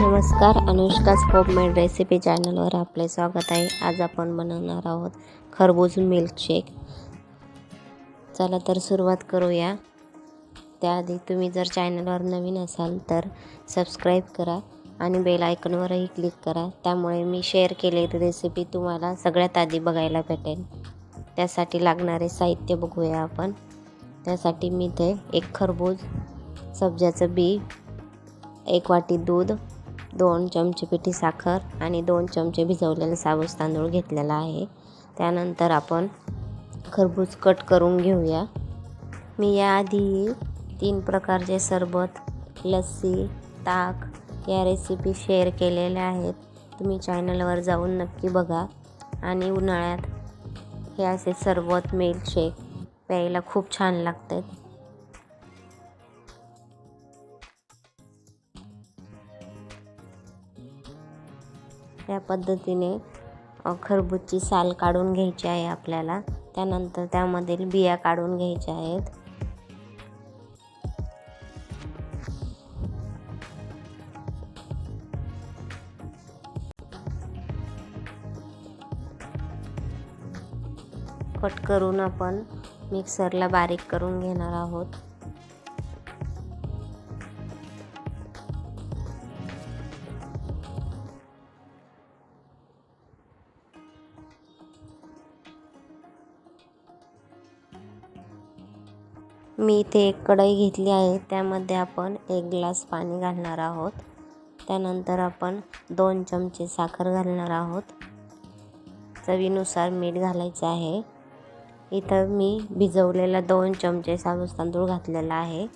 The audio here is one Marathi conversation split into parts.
नमस्कार अनुष्काच होममेड रेसिपी चॅनलवर आपले स्वागत आहे. आज आपण बनवणार आहोत खरबूज मिल्कशेक चला तर सुरुवात करूया. त्याआधी तुम्ही जर चॅनलवर नवीन असाल तर सबस्क्राईब करा आणि बेल आयकॉनवरही क्लिक करा. त्यामुळे मी शेअर केलेली रेसिपी तुम्हाला सगळ्यात आधी बघायला भेटेल. त्यासाठी लागणारे साहित्य बघूया आपण. त्यासाठी मी ते एक खरबूज सब्जाचं बी एक वाटी दूध दोन चमचे पिठी साखर आणि दोन चमचे भिजवलेला साबूस तांदूळ घेतलेला आहे. त्यानंतर आपण खरबूज कट करून घेऊया. मी याआधी तीन प्रकारचे सरबत लस्सी ताक या रेसिपी शेअर केलेल्या आहेत. तुम्ही चॅनलवर जाऊन नक्की बघा आणि उन्हाळ्यात हे असे सरबत मिल्कशेक प्यायला खूप छान लागतात. या पद्धतीने खरबूजची साल काढून घ्यायची आहे आपल्याला. त्यानंतर त्यामधील बिया काढून घ्यायच्या आहेत. कट करून आपण मिक्सरला बारीक करून घेणार आहोत. मी इथे एक कढई घेतली आहे. त्यामध्ये आपण एक ग्लास पाणी घालणार आहोत. त्यानंतर आपण दोन चमचे साखर घालणार आहोत. चवीनुसार मीठ घालायचं आहे. इथं मी भिजवलेला दोन चमचे साबूस तांदूळ घातलेला आहे.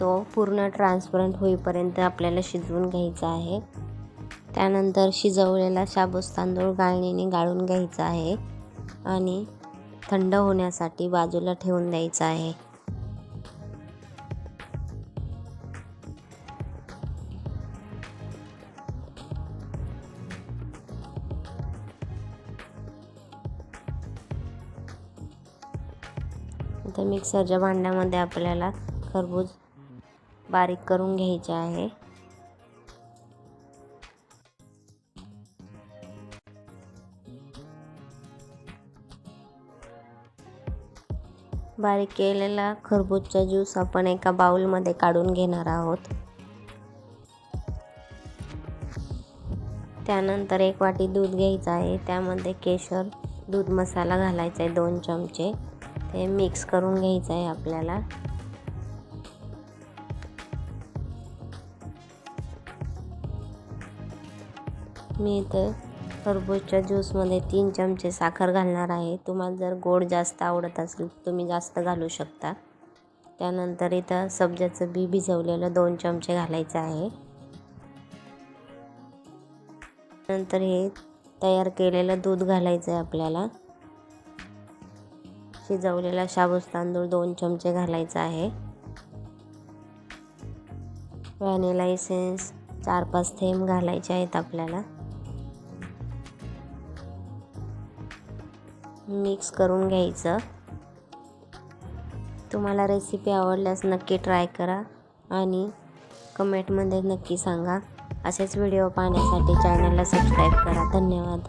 तो पूर्ण ट्रान्सपरंट होईपर्यंत आपल्याला शिजवून घ्यायचा आहे. त्यानंतर शिजवलेला शाबूस तांदूळ गाळणीने गाळून घ्यायचा आहे. आणि थंड होण्यासाठी बाजूला ठेवून द्यायचा आहे. आता मिक्सरच्या भांड्यामध्ये आपल्याला खरबूज बारीक करून घ्यायचे आहे. बारीक केलेला खरबूजचा ज्यूस आपण एका बाउलमध्ये काढून घेणार आहोत. त्यानंतर एक वाटी दूध घ्यायचं आहे. त्यामध्ये केशर दूध मसाला घालायचा आहे दोन चमचे. ते मिक्स करून घ्यायचं आहे आपल्याला. मी इथे टरबूजच्या ज्यूसमध्ये तीन चमचे साखर घालणार आहे. तुम्हाला जर गोड जास्त आवडत असेल तुम्ही जास्त घालू शकता. त्यानंतर इथं सब्जाचं बी भिजवलेलं दोन चमचे घालायचं आहे. नंतर हे तयार केलेलं दूध घालायचं आहे आपल्याला. शिजवलेला शाबूस तांदूळ दोन चमचे घालायचा आहे. व्हॅनिला इसेन्स चार पाच थेंब घालायचे आहेत आपल्याला. मिक्स करून घ्यायचं. तुम्हाला रेसिपी आवडल्यास नक्की ट्राय करा आणि कमेंटमध्ये नक्की सांगा. असेच व्हिडिओ पाहण्यासाठी चॅनलला सबस्क्राईब करा. धन्यवाद.